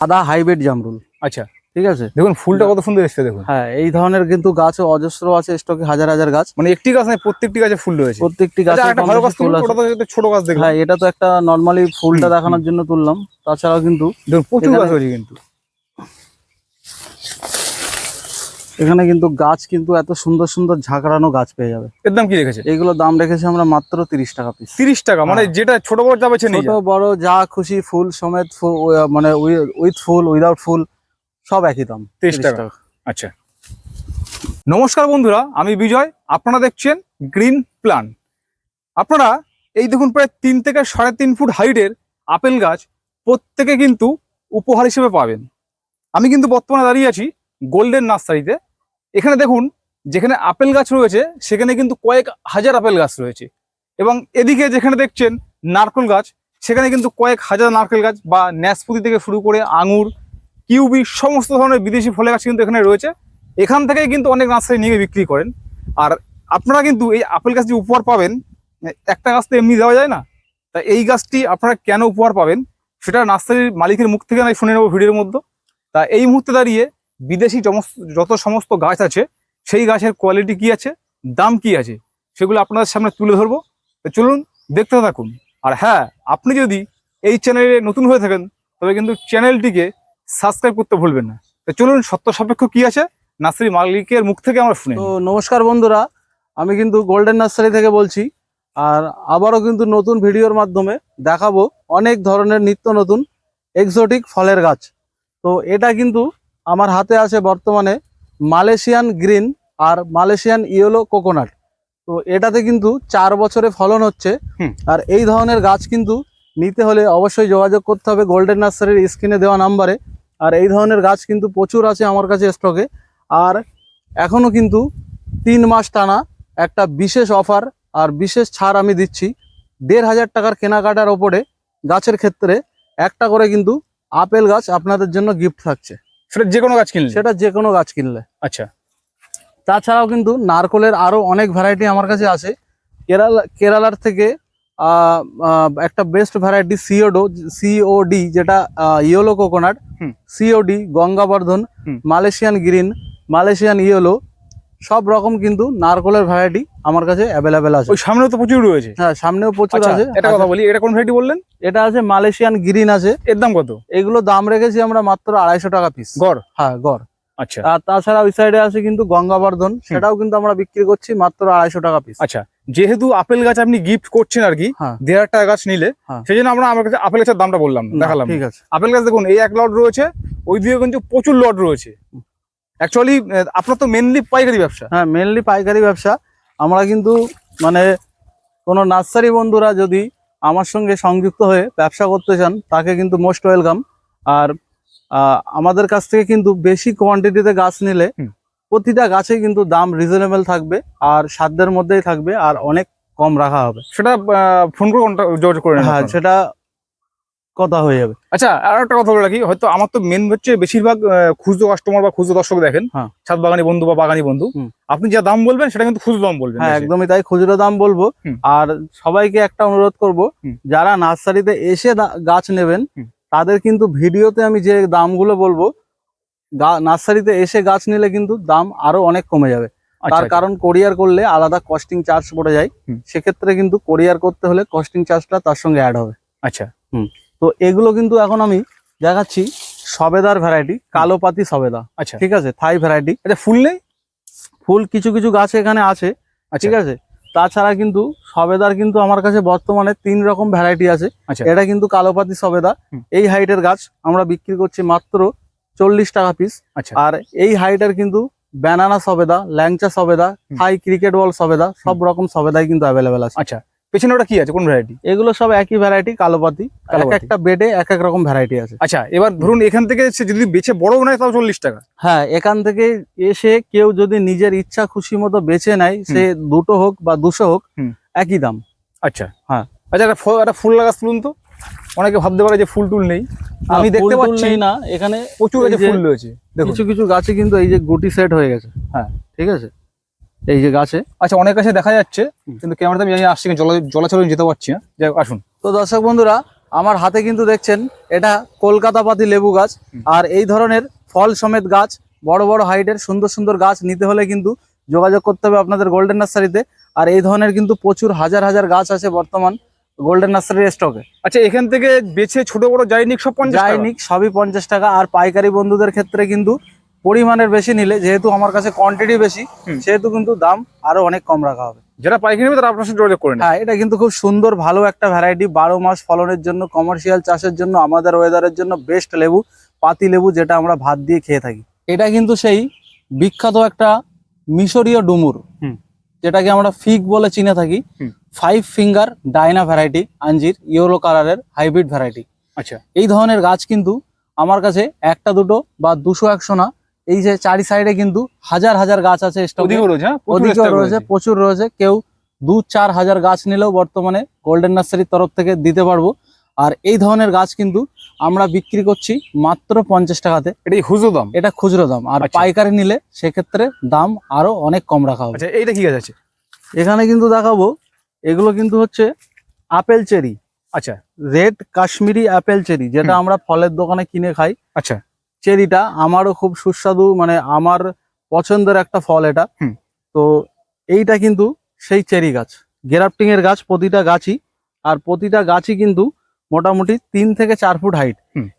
সাদা হাইব্রিড জামরুল। আচ্ছা। ঠিক আছে? দেখুন ফুলটা কত সুন্দর এসছে দেখুন। হ্যাঁ এই ধরনের কিন্তু গাছ অজস্র আছে স্টকে হাজার হাজার গাছ। মানে একটি গাছ নয় প্রত্যেকটি গাছে ফুল রয়েছে। প্রত্যেকটি আচ্ছা, গাছে একটা ভালো গাছ ছোট গাছ দেখলাম হ্যাঁ এটা তো একটা নর্মালি ফুলটা দেখানোর জন্য তুললাম। তাছাড়াও কিন্তু প্রচুর গাছ রয়েছে কিন্তু। এখানে কিন্তু গাছ কিন্তু এত সুন্দর সুন্দর ঝাঁকড়ানো গাছ পেয়ে যাবে। এর দাম কি রেখেছে এগুলো দাম রেখেছি আমরা মাত্র তিরিশ টাকা পিস তিরিশ টাকা মানে হ্যাঁ। যেটা ছোট বড় যাবে ছোট বড় যা খুশি ফুল সমেত মানে উইথ ফুল উইদাউট ফুল সব একই দাম 30 টাকা। আচ্ছা। নমস্কার বন্ধুরা আমি বিজয়। আপনারা দেখছেন গ্রিন প্ল্যান। আপনারা এই দেখুন প্রায় তিন থেকে সাড়ে তিন ফুট হাইটের আপেল গাছ প্রত্যেকে কিন্তু উপহার হিসেবে পাবেন। আমি কিন্তু বর্তমানে দাঁড়িয়ে আছি গোল্ডেন নার্সারিতে। এখানে দেখুন, যেখানে আপেল গাছ রয়েছে, সেখানে কিন্তু কয়েক হাজার আপেল গাছ রয়েছে। এবং এদিকে যেখানে দেখছেন নারকেল গাছ, সেখানে কিন্তু কয়েক হাজার নারকেল গাছ বা ন্যাসপুতি থেকে শুরু করে আঙুর, কিউবি, সমস্ত ধরনের বিদেশি ফলের গাছ কিন্তু এখানে রয়েছে। এখান থেকেই কিন্তু অনেক নার্সারি নিয়ে বিক্রি করেন। আর আপনারা কিন্তু এই আপেল গাছটি উপহার পাবেন, একটা গাছ তো এমনি দেওয়া যায় না। তা এই গাছটি আপনারা কেন উপহার পাবেন, সেটা নার্সারির মালিকের মুখ থেকে আমি শুনে নেব ভিডিওর মধ্যে। তা এই মুহূর্তে দাঁড়িয়ে বিদেশি যত সমস্ত গাছ আছে সেই গাছের কোয়ালিটি কি আছে? দাম কি আছে? সেগুলো আপনাদের সামনে তুলে ধরবো। তো চলুন দেখতে থাকুন। আর হ্যাঁ আপনি যদি এই চ্যানেলে নতুন হয়ে থাকেন তবে কিন্তু চ্যানেলটিকে সাবস্ক্রাইব করতে ভুলবেন না। তো চলুন সত্য সাপেক্ষ কি আছে? নার্সারি মালিকের মুখ থেকে আমরা শুনে তো নমস্কার বন্ধুরা আমি কিন্তু গোল্ডেন নার্সারি থেকে বলছি আর আবারও কিন্তু নতুন ভিডিওর মাধ্যমে দেখাবো অনেক ধরনের নিত্য নতুন এক্সোটিক ফলের গাছ। তো এটা কিন্তু আমার হাতে আছে বর্তমানে মালয়েশিয়ান গ্রিন আর মালয়েশিয়ান ইয়েলো কোকোনাট। তো এটাতে কিন্তু চার বছরে ফলন হচ্ছে। আর এই ধরনের গাছ কিন্তু নিতে হলে অবশ্যই যোগাযোগ করতে হবে গোল্ডেন নার্সারির স্ক্রিনে দেওয়া নাম্বারে। আর এই ধরনের গাছ কিন্তু প্রচুর আছে আমার কাছে স্টকে। আর এখনও কিন্তু তিন মাস টানা একটা বিশেষ অফার আর বিশেষ ছাড় আমি দিচ্ছি। দেড় হাজার টাকার কেনাকাটার ওপরে গাছের ক্ষেত্রে একটা করে কিন্তু আপেল গাছ আপনাদের জন্য গিফট থাকছে। সেটা যে কোনো গাছ কিনলে? সেটা যে কোনো গাছ কিনলে। আচ্ছা। তাছাড়াও কিন্তু নারকলের আরও অনেক ভ্যারাইটি আমার কাছে আছে। কেরালা কেরালার থেকে একটা বেস্ট ভ্যারাইটি সিওডো সিওডি যেটা yellow coconut COD Gangabardhan Malaysian green Malaysian yellow সব রকম কিন্তু নারকলের ভ্যারাইটি আমার কাছে অ্যাভেলেবেল আছে। ওই সামনেও তো প্রচুর রয়েছে। হ্যাঁ সামনেও প্রচুর আচ্ছা আছে। এটা কথা বলি এটা কোন ভ্যারাইটি বললেন? এটা আছে মালয়েশিয়ান গ্রিন আছে। এর দাম কত? এগুলো দাম রেখেছি আমরা মাত্র আড়াইশো টাকা পিস গড়? হ্যাঁ গড়। আচ্ছা। আর তাছাড়া ওই সাইডে আছে কিন্তু গঙ্গাবর্ধন সেটাও কিন্তু আমরা বিক্রি করছি মাত্র আড়াইশো টাকা পিস আচ্ছা যেহেতু আপেল গাছ আপনি গিফট করছেন আর কি হ্যাঁ। দেড় টাকা গাছ নিলে হ্যাঁ। সেই জন্য আমরা আমার কাছে আপেল গাছের দামটা বললাম দেখালাম। ঠিক আছে। আপেল গাছ দেখুন এই এক লট রয়েছে ওই দিকে কিন্তু প্রচুর লট রয়েছে। অ্যাকচুয়ালি আপনার তো মেনলি পাইকারি ব্যবসা। হ্যাঁ মেনলি পাইকারি ব্যবসা। আমরা কিন্তু মানে কোনো নার্সারি বন্ধুরা যদি আমার সঙ্গে সংযুক্ত হয়ে ব্যবসা করতে চান তাকে কিন্তু মোস্ট ওয়েলকাম আর আমাদের কাছ থেকে কিন্তু বেশি কোয়ান্টিটিতে গাছ নিলে প্রতিটা গাছে কিন্তু দাম রিজনেবল থাকবে আর সাধ্যের মধ্যেই থাকবে আর অনেক কম রাখা হবে। সেটা ফোন করে যোগাযোগ করে হ্যাঁ সেটা কথা হয়ে যাবে। আচ্ছা আর একটা কথা বলে রাখি হয়তো আমার তো মেন হচ্ছে বেশিরভাগ খুচরো কাস্টমার বা খুচরো দর্শক দেখেন হ্যাঁ। ছাদ বাগানি বন্ধু বা বাগানি বন্ধু আপনি যা দাম বলবেন সেটা কিন্তু খুচরো দাম বলবেন হ্যাঁ একদমই তাই খুচরো দাম বলব। আর সবাইকে একটা অনুরোধ করব যারা নার্সারিতে এসে গাছ নেবেন তাদের কিন্তু ভিডিওতে আমি যে দামগুলো বলব নার্সারিতে এসে গাছ নিলে কিন্তু দাম আরও অনেক কমে যাবে। আচ্ছা, তার আচ্ছা। কারণ কোরিয়ার করলে আলাদা কস্টিং চার্জ পড়ে যায়। সেক্ষেত্রে কিন্তু কোরিয়ার করতে হলে কস্টিং চার্জটা তার সঙ্গে অ্যাড হবে। আচ্ছা। তো এগুলো কিন্তু এখন আমি দেখাচ্ছি সবেদার ভ্যারাইটি কালো পাতি সবেদা। আচ্ছা। ঠিক আছে? থাই ভ্যারাইটি আচ্ছা ফুল নেই? ফুল কিছু কিছু গাছ এখানে আছে। আচ্ছা। ঠিক আছে? তাছাড়া কিন্তু সবেদার কিন্তু আমার কাছে বর্তমানে তিন রকম ভ্যারাইটি আছে। আচ্ছা। এটা কিন্তু কালোপাতি সবেদা। এই হাইটের গাছ আমরা বিক্রি করছি মাত্র চল্লিশ টাকা পিস আচ্ছা। আর এই হাইটের কিন্তু ব্যানানা সবেদা ল্যাংচা সবেদা। হাই ক্রিকেট বল সবেদা সব রকম সবেদাই কিন্তু অ্যাভেলেবেল আছে। আচ্ছা। পেছনে ওটা কি আছে? কোন ভ্যারাইটি এগুলো সব একই ভ্যারাইটি কালোপাতি এক একটা বেডে এক এক রকম ভ্যারাইটি আছে। আচ্ছা এবার ধরুন এখান থেকে সে যদি বেছে বড় নেয় তাও চল্লিশ টাকা। হ্যাঁ এখান থেকে এসে কেউ যদি নিজের ইচ্ছা খুশি মতো বেছে নেয় সে দুটো হোক বা দুশো হোক একই দাম। আচ্ছা। হ্যাঁ। আচ্ছা একটা ফুল লাগাস তুলুন তো। অনেকে ভাবতে পারে যে ফুল টুল নেই। আমি দেখতে পাচ্ছি। না। এখানে প্রচুর আছে ফুল রয়েছে। কিছু কিছু গাছে কিন্তু এই যে গুটি সেট হয়ে গেছে। হ্যাঁ। ঠিক আছে? এই যে গাছে। আচ্ছা অনেক কাছে দেখা যাচ্ছে। কিন্তু ক্যামেরাতে আমি আসছি জল জলাচলে যেতে পারছি না। যাই আসুন। তো দর্শক বন্ধুরা আমার হাতে কিন্তু দেখছেন এটা কলকাতা পাতি লেবু গাছ আর এই ধরনের ফল সমেত গাছ বড় বড় হাইটের সুন্দর সুন্দর গাছ নিতে হলে কিন্তু যোগাযোগ করতে হবে আপনাদের গোল্ডেন নার্সারিতে আর এই ধরনের কিন্তু প্রচুর হাজার হাজার গাছ আছে বর্তমান গোল্ডেন নার্সারির স্টকে আচ্ছা এখান থেকে বেছে ছোট বড় জাইনিক সব পঞ্চাশ সবই পঞ্চাশ টাকা আর পাইকারি বন্ধুদের ক্ষেত্রে কিন্তু পরিমাণের বেশি নিলে যেহেতু আমার কাছে কোয়ান্টিটি বেশি। সেহেতু কিন্তু দাম আরও অনেক কম রাখা হবে। যারা পাইকারি নেবে তারা আপনার সাথে যোগাযোগ করে হ্যাঁ এটা কিন্তু খুব সুন্দর ভালো একটা ভ্যারাইটি বারো মাস ফলনের জন্য কমার্শিয়াল চাষের জন্য আমাদের ওয়েদারের জন্য বেস্ট লেবু পাতি লেবু যেটা আমরা ভাত দিয়ে খেয়ে থাকি। এটা কিন্তু সেই বিখ্যাত একটা মিশরীয় ডুমুর। যেটাকে আমরা ফিগ বলে চিনে থাকি। ফাইভ ফিঙ্গার ডায়না ভ্যারাইটি আঞ্জির ইয়েলো কালারের হাইব্রিড ভ্যারাইটি আচ্ছা। এই ধরনের গাছ কিন্তু আমার কাছে একটা দুটো বা দুশো একশো না এই যে চারি সাইডে কিন্তু হাজার হাজার গাছ আছে ওদিকেও রয়েছে হ্যাঁ প্রচুর রয়েছে কেউ দু চার হাজার গাছ নিলেও বর্তমানে গোল্ডেন নার্সারির তরফ থেকে দিতে পারব। আর এই ধরনের গাছ কিন্তু আমরা বিক্রি করছি মাত্র পঞ্চাশ টাকাতে। এটা হুজো দাম? এটা খুচরো দাম। আর আচ্ছা। পাইকারি নিলে সেক্ষেত্রে দাম আরও অনেক কম রাখা হবে। আচ্ছা এইটা কি গাছ আছে? এখানে কিন্তু দেখাবো এগুলো কিন্তু হচ্ছে আপেল চেরি। আচ্ছা। রেড কাশ্মীরি আপেল চেরি যেটা আমরা ফলের দোকানে কিনে খাই। আচ্ছা। চেরিটা আমারও খুব সুস্বাদু মানে আমার পছন্দের একটা ফল এটা। তো এইটা কিন্তু সেই চেরি গাছ। গ্রাফটিং এর গাছ প্রতিটা গাছই। আর প্রতিটা গাছই কিন্তু মোটামুটি তিন থেকে চার ফুট হাইট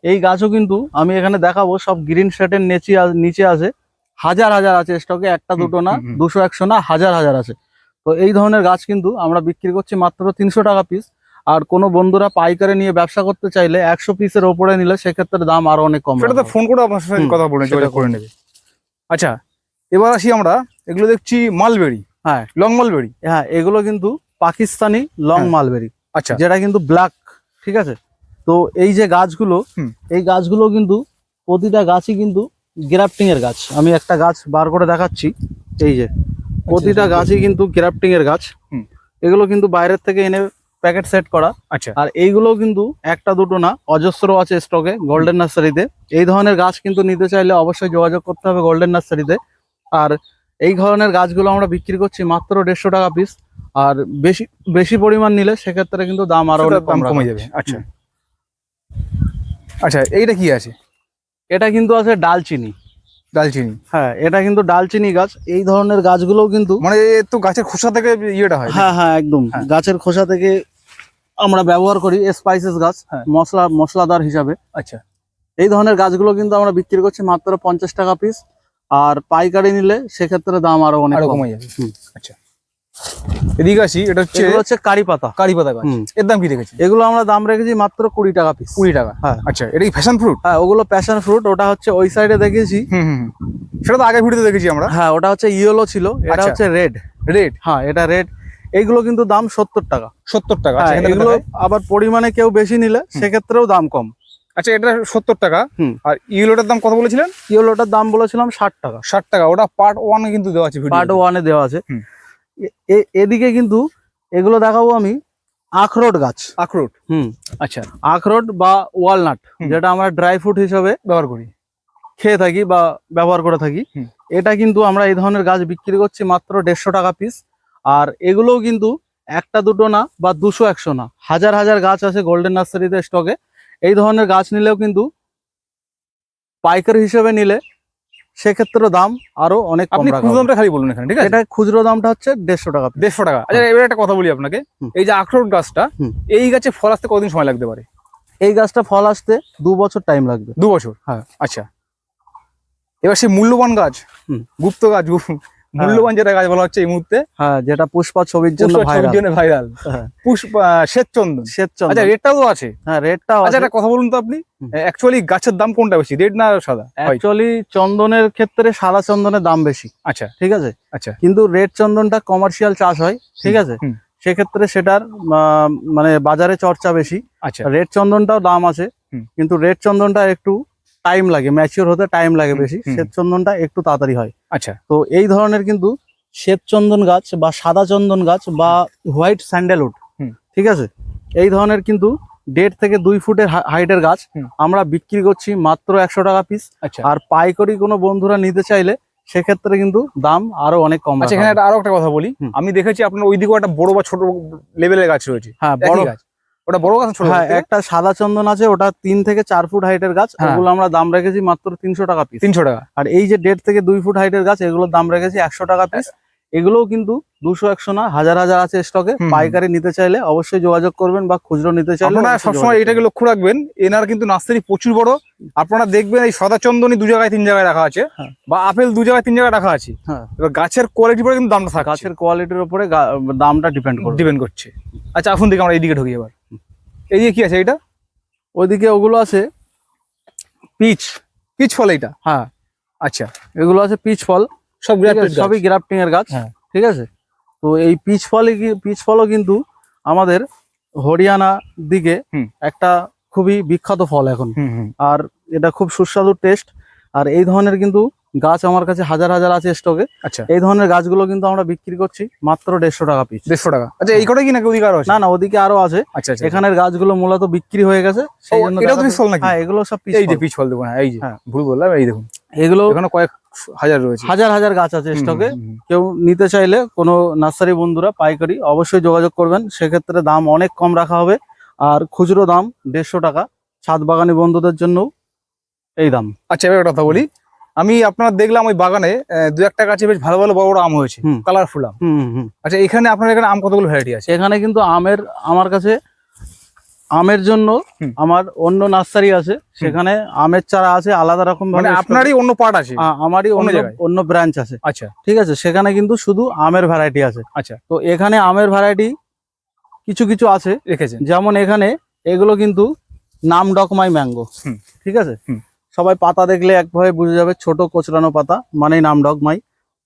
এই গাছও কিন্তু আমি এখানে দেখাবো সব গ্রিন শার্টের নিচে নিচে আছে। হাজার হাজার আছে স্টকে একটা দুটো না। দুশো একশো না হাজার হাজার আছে। তো এই ধরনের গাছ কিন্তু আমরা বিক্রি করছি মাত্র তিনশো টাকা পিস আর কোনো বন্ধুরা পাইকারে নিয়ে ব্যবসা করতে চাইলে একশো পিসের ওপরে নিলে সেক্ষেত্রে দাম আরও অনেক কম সেটা তো ফোন করে আপনার সাথে কথা বলে করে নেবে। আচ্ছা এবার আসি আমরা এগুলো দেখছি মালবেরি হ্যাঁ। লং মালবেরি হ্যাঁ এগুলো কিন্তু পাকিস্তানি লং হ্যাঁ। মালবেরি আচ্ছা। যেটা কিন্তু ব্ল্যাক ঠিক আছে? তো এই যে গাছগুলো। এই গাছগুলো কিন্তু প্রতিটা গাছই কিন্তু গ্রাফটিং এর গাছ। আমি একটা গাছ বার করে দেখাচ্ছি এই যে। প্রতিটা আচ্ছা, গাছই কিন্তু গ্রাফটিং এর গাছ। এগুলো কিন্তু বাইরের থেকে এনে প্যাকেট সেট করা। আচ্ছা। আর এইগুলো কিন্তু একটা দুটো না অজস্র আছে স্টকে গোল্ডেন নার্সারিতে এই ধরনের গাছ কিন্তু নিতে চাইলে অবশ্যই যোগাযোগ করতে হবে গোল্ডেন নার্সারিতে আর এই ধরনের গাছগুলো আমরা বিক্রি করছি মাত্র দেড়শো টাকা পিস আর বেশি বেশি পরিমাণ নিলে সেক্ষেত্রে কিন্তু দাম আরও দাম কম কমে যাবে। আচ্ছা। আচ্ছা এইটা কি আছে? এটা কিন্তু আছে ডালচিনি। ডালচিনি। হ্যাঁ এটা কিন্তু ডালচিনি গাছ। এই ধরনের গাছগুলোও কিন্তু মানে তো গাছের খোসা থেকে ইয়েটা হয় হ্যাঁ হ্যাঁ একদম। হ্যাঁ। গাছের খোসা থেকে আমরা ব্যবহার করি স্পাইসেস গাছ হ্যাঁ। মশলা মশলাদার হিসাবে। আচ্ছা। এই ধরনের গাছগুলো কিন্তু আমরা বিক্রি করছি মাত্র পঞ্চাশ টাকা পিস আর পাইকারি নিলে সেক্ষেত্রে দাম আরও অনেক কমে। যাবে। আচ্ছা। এদিকে আসি এটা হচ্ছে এগুলো হচ্ছে কারি পাতা। কারি পাতা গাছ। এর দাম কি রেখেছি এগুলো আমরা দাম রেখেছি মাত্র কুড়ি টাকা পিস কুড়ি টাকা। হ্যাঁ। আচ্ছা এটা কি ফ্যাশন ফ্রুট হ্যাঁ ওগুলো প্যাশন ফ্রুট ওটা হচ্ছে ওই সাইডে দেখেছি। সেটা তো আগে ভিডিওতে দেখেছি আমরা। হ্যাঁ ওটা হচ্ছে ইয়েলো ছিল এটা আচ্ছা। হচ্ছে রেড রেড হ্যাঁ এটা রেড এইগুলো কিন্তু দাম সত্তর টাকা। সত্তর টাকা। আচ্ছা, হ্যাঁ এগুলো আবার পরিমাণে কেউ বেশি নিলে সেক্ষেত্রেও দাম কম। আচ্ছা এটা সত্তর টাকা। হুম। আর ইউলোটার দাম কত বলেছিলেন? ইয়েলোটার দাম বলেছিলাম ষাট টাকা। ষাট টাকা। ওটা পার্ট ওয়ান কিন্তু দেওয়া আছে পার্ট ওয়ানে দেওয়া আছে। এদিকে কিন্তু এগুলো দেখাবো আমি আখরোট গাছ। আখরোট? হুম। আচ্ছা। আখরোট বা ওয়ালনাট যেটা আমরা ড্রাই ফ্রুট হিসেবে ব্যবহার করি। খেয়ে থাকি বা ব্যবহার করে থাকি। এটা কিন্তু আমরা এই ধরনের গাছ বিক্রি করছি মাত্র দেড়শো টাকা পিস আর এগুলোও কিন্তু একটা দুটো না বা দুশো একশো না। হাজার হাজার গাছ আছে গোল্ডেন নার্সারিতে স্টকে এই ধরনের গাছ নিলেও কিন্তু পাইকারি হিসেবে নিলে সেক্ষেত্রে দাম আরও অনেক আপনি খুচরো দামটা খালি বলুন এখানে ঠিক আছে? এটা খুচরো দামটা হচ্ছে দেড়শো টাকা দেড়শো টাকা। আচ্ছা এবার একটা কথা বলি আপনাকে। এই যে আখরোট গাছটা এই গাছে ফল আসতে কতদিন সময় লাগতে পারে? এই গাছটা ফল আসতে দু বছর টাইম লাগবে। দু বছর? হ্যাঁ। আচ্ছা। এবার সেই মূল্যবান গাছ। গুপ্ত গাছ মূল্যবান যেটা গাছ বলা হচ্ছে এই মুহূর্তে হ্যাঁ যেটা পুষ্পা ছবির জন্য ছবির ভাইরাল জন্য ভাইরাল হ্যাঁ। পুষ্পা শ্বেত চন্দন শ্বেত আচ্ছা তো আছে। হ্যাঁ রেডটাও আচ্ছা একটা কথা বলুন তো আপনি। অ্যাকচুয়ালি গাছের দাম কোনটা বেশি রেড না সাদা? অ্যাকচুয়ালি চন্দনের ক্ষেত্রে সাদা চন্দনের দাম বেশি। আচ্ছা। ঠিক আছে? আচ্ছা। কিন্তু রেড চন্দনটা কমার্শিয়াল চাষ হয় ঠিক আছে? সেক্ষেত্রে সেটার মানে বাজারে চর্চা বেশি। আচ্ছা। রেড চন্দনটাও দাম আছে। কিন্তু রেড চন্দনটা একটু টাইম লাগে ম্যাচিওর হতে টাইম লাগে বেশি। হুম। শ্বেত চন্দনটা একটু তাড়াতাড়ি হয়। আচ্ছা। তো এই ধরনের কিন্তু শ্বেত চন্দন গাছ বা সাদা চন্দন গাছ বা হোয়াইট স্যান্ডেলউড ঠিক আছে? এই ধরনের কিন্তু দেড় থেকে দুই ফুটের হাইটের গাছ আমরা বিক্রি করছি মাত্র একশো টাকা পিস আচ্ছা। আর পাইকারি কোনো বন্ধুরা নিতে চাইলে সেক্ষেত্রে কিন্তু দাম আরও অনেক কম আছে এখানে একটা আরও একটা কথা বলি। আমি দেখেছি আপনার ওইদিকেও একটা বড় বা ছোট লেভেলের গাছ রয়েছে। হ্যাঁ বড় গাছ। ওটা বড় গাছ ছোট হ্যাঁ একটা সাদা চন্দন আছে ওটা তিন থেকে চার ফুট হাইটের গাছ হ্যাঁ। ওগুলো আমরা দাম রেখেছি মাত্র তিনশো টাকা পিস তিনশো টাকা। আর এই যে দেড় থেকে দুই ফুট হাইটের গাছ এগুলোর দাম রেখেছি একশো টাকা পিস এগুলোও কিন্তু দুশো একশো না হাজার হাজার আছে স্টকে। পাইকারি নিতে চাইলে অবশ্যই যোগাযোগ করবেন বা খুচরো নিতে চাইলে আপনারা সবসময় এটাকে লক্ষ্য রাখবেন এনার কিন্তু নার্সারি প্রচুর বড়। আপনারা দেখবেন এই সদা চন্দনী দু জায়গায় তিন জায়গায় রাখা আছে। হ্যাঁ। বা আপেল দু জায়গায় তিন জায়গায় রাখা আছে। হ্যাঁ। এবার গাছের কোয়ালিটি পরে কিন্তু দামটা থাকে গাছের কোয়ালিটির উপরে দামটা ডিপেন্ড করবে। ডিপেন্ড করছে। আচ্ছা এখন দেখি আমরা এইদিকে ঢুকি এবার। এই যে কি আছে এটা? ওইদিকে ওগুলো আছে পিচ পিচ ফল এইটা। হ্যাঁ আচ্ছা এগুলো আছে পিচ ফল। সব। সবই গ্রাফটিং এর গাছ। হ্যাঁ। ঠিক আছে? তো এই পিচ ফলে পিচ ফলও কিন্তু আমাদের হরিয়ানা দিকে একটা খুবই বিখ্যাত ফল এখন। আর এটা খুব সুস্বাদু টেস্ট আর এই ধরনের কিন্তু গাছ আমার কাছে হাজার হাজার আছে স্টকে আচ্ছা। এই ধরনের গাছগুলো কিন্তু আমরা বিক্রি করছি মাত্র দেড়শো টাকা পিস দেড়শো টাকা। আচ্ছা এই কটাই কি নাকি ওদিকে আরও আছে? না না ওদিকে আরও আছে। আচ্ছা আচ্ছা এখানের গাছগুলো মূলত বিক্রি হয়ে গেছে সেই জন্য ফল নাকি? হ্যাঁ এগুলো সব পিস এই যে পিচ ফল দেখুন হ্যাঁ এই যে হ্যাঁ। ভুল বললাম এই দেখুন। এগুলো এখানে কয়েক হাজার রয়েছে। হাজার হাজার গাছ আছে স্টকে। কেউ নিতে চাইলে কোনো নার্সারি বন্ধুরা পাইকারি অবশ্যই যোগাযোগ করবেন। সেক্ষেত্রে দাম অনেক কম রাখা হবে। আর খুচরো দাম দেড়শো টাকা। ছাদ বাগানি বন্ধুদের জন্য এই দাম। আচ্ছা এবার কথা বলি। আমি আপনার দেখলাম ওই বাগানে দু একটা গাছে বেশ ভালো ভালো বড় বড় আম হয়েছে। কালারফুল আম। আচ্ছা এখানে আপনার এখানে আম কতগুলো ভ্যারাইটি আছে? এখানে কিন্তু আমের আমার কাছে আমের জন্য আমার অন্য নার্সারি আছে সেখানে আমের চারা আছে আলাদা রকম মানে আপনারই অন্য পার্ট আছে? আমারই অন্য অন্য জায়গায়? অন্য ব্রাঞ্চ আছে। আচ্ছা। ঠিক আছে সেখানে কিন্তু শুধু আমের ভ্যারাইটি আছে। আচ্ছা। তো এখানে আমের ভ্যারাইটি কিছু কিছু আছে। রেখেছেন। যেমন এখানে এগুলো কিন্তু নাম ডকমাই ম্যাঙ্গো। ঠিক আছে। সবাই পাতা দেখলে একভাবে বুঝে যাবে ছোট কোচরানো পাতা মানেই নাম ডগমাই।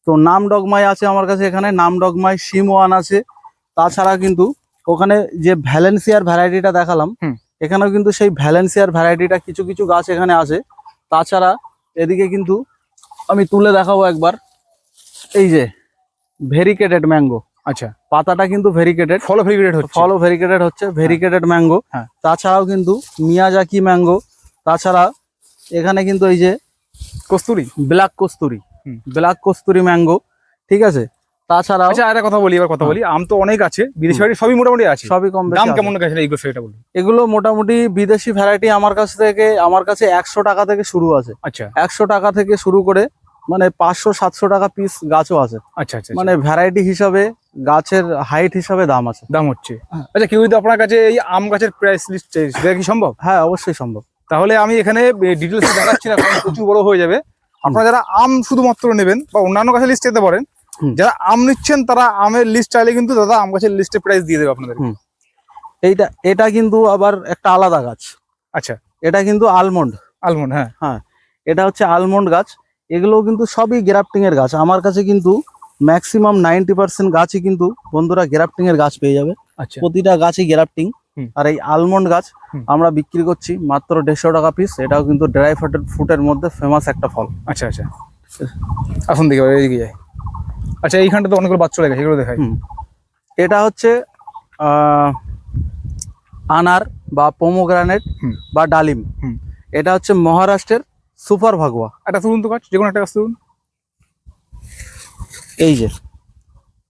তো নাম ডগমাই আছে আমার কাছে এখানে নাম ডগমাই সিম ওয়ান আছে। তাছাড়া কিন্তু ওখানে যে ভ্যালেন্সিয়ার ভ্যারাইটিটা দেখালাম এখানেও কিন্তু সেই ভ্যালেন্সিয়ার ভ্যারাইটিটা কিছু কিছু গাছ এখানে আছে। তাছাড়া এদিকে কিন্তু আমি তুলে দেখাবো একবার এই যে ভেরিকেটেড ম্যাঙ্গো। আচ্ছা। পাতাটা কিন্তু ভেরিকেটেড। ফলো ভেরিকেটেড হচ্ছে। ফলও ভেরিকেটেড হচ্ছে ভেরিকেটেড ম্যাঙ্গো। হ্যাঁ। তাছাড়াও কিন্তু মিয়াজাকি ম্যাঙ্গো। তাছাড়া এখানে কিন্তু এই যে kasuri? Black kasuri. Black kasuri mango ঠিক আছে? তাছাড়াও আচ্ছা একটা কথা বলি এবার কথা হ্যাঁ। বলি আম তো অনেক আছে বিদেশি ভ্যারাইটি সবই মোটামুটি আছে। সবই কম দাম কেমন গেছে এইগুলো সেটা বলুন? এগুলো মোটামুটি বিদেশি ভ্যারাইটি আমার কাছ থেকে আমার কাছে একশো টাকা থেকে শুরু আছে। আচ্ছা। একশো টাকা থেকে শুরু করে মানে পাঁচশো সাতশো টাকা পিস গাছও আছে। আচ্ছা আচ্ছা মানে ভ্যারাইটি হিসাবে গাছের হাইট হিসাবে দাম আছে। দাম হচ্ছে। হ্যাঁ। আচ্ছা কেউ যদি আপনার কাছে এই আম গাছের প্রাইস লিস্ট সেটা কি সম্ভব? হ্যাঁ অবশ্যই সম্ভব। তাহলে আমি এখানে ডিটেলস দেখাচ্ছি না কারণ প্রচুর বড় হয়ে যাবে। আপনারা যারা আম শুধুমাত্র নেবেন বা অন্যান্য গাছের লিস্ট যেতে পারেন যারা আম নিচ্ছেন তারা আমের লিস্ট চাইলে কিন্তু দাদা আম গাছের লিস্টে প্রাইস দিয়ে দেবে আপনাদের। এইটা এটা কিন্তু আবার একটা আলাদা গাছ। আচ্ছা। এটা কিন্তু আলমন্ড আলমন্ড হ্যাঁ। হ্যাঁ এটা হচ্ছে আলমন্ড গাছ। এগুলো কিন্তু সবই গ্রাফটিং এর গাছ। আমার কাছে কিন্তু ম্যাক্সিমাম নাইনটি পার্সেন্ট গাছই কিন্তু বন্ধুরা গ্রাফটিং এর গাছ পেয়ে যাবে। আচ্ছা। প্রতিটা গাছই গ্রাফটিং। আর এই আলমন্ড গাছ আমরা বিক্রি করছি মাত্র দেড়শো টাকা পিস এটাও কিন্তু ড্রাই ফ্রুটের ফ্রুটের মধ্যে ফেমাস একটা ফল। আচ্ছা আচ্ছা। আসুন দেখি এইদিকে যাই। আচ্ছা এইখানটা তো অনেকগুলো বাচ্চা লেগেছে এগুলো দেখাই এটা হচ্ছে আনার বা পোমোগ্রানেট। বা ডালিম। এটা হচ্ছে মহারাষ্ট্রের সুপার ভাগুয়া। একটা তুলুন তো গাছ যে কোনো একটা গাছ তুলুন। এই যে।